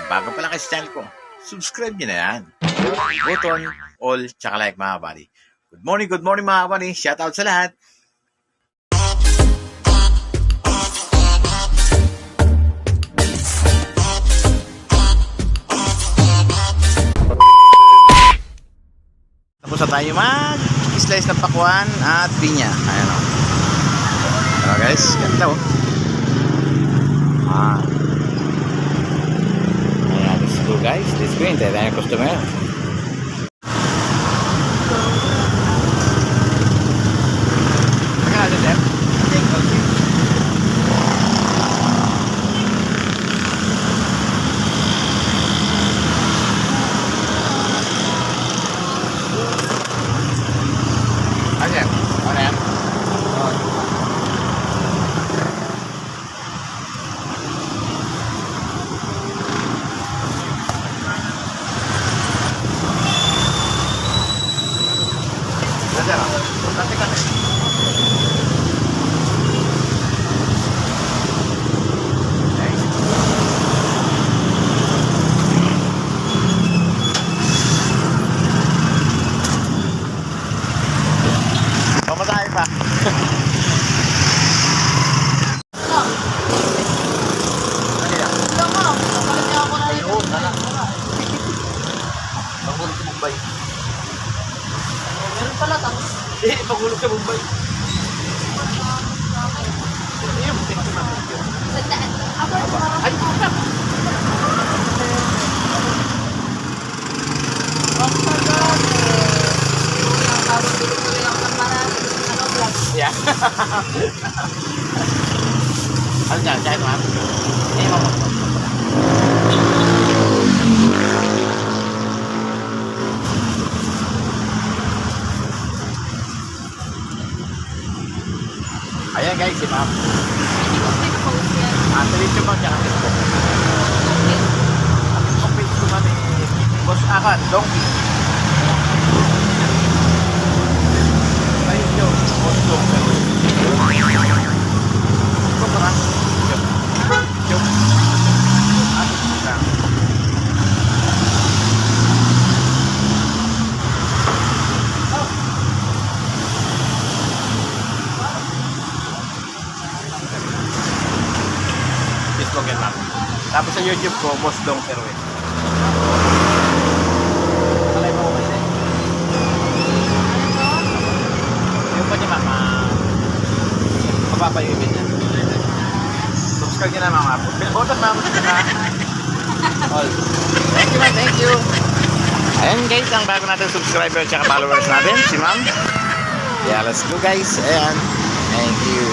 Kung bago pa lang sa channel ko, subscribe nyo na yan. Button, all, tsaka like mga buddy. Good morning, good morning mga buddy. Shout out sa lahat. Tapos na tayo mag slice ng pakuan at pinya. Ayan o. Diba guys? Ganda o. Ah. Guys. Go. Hintay tayo ng customer. だから、買ってかない。Pala tapos Eh, pagulog sa Mumbai. Ayun, tingnan natin yun. sandaan. Ako Ay, crap! Ang sagat. Ang tawag dito ko rin ako ng marami. Ano vlog? Yeah. ano dyan? Dyan, ma'am? Eh, ma'am. Ayan guys, si ma'am. Ah, YouTube mo siya. Ang page ko man eh, Boss Akan, Donkey. Yun, Boss Donkey. Ito pa na. Yun. Yun. Ah, ito na. Yan lang. Tapos sa YouTube ko, Boss Dong Perwin. Alay mo ko kasi. Yung pa niya mama. Mapapayumin niya. Subscribe niya na mama. Botas mama na. All. Thank you ma'am, thank you. Ayan guys, ang bago natin subscriber at followers natin, si ma'am. Yeah, let's go guys. Ayan. Thank you.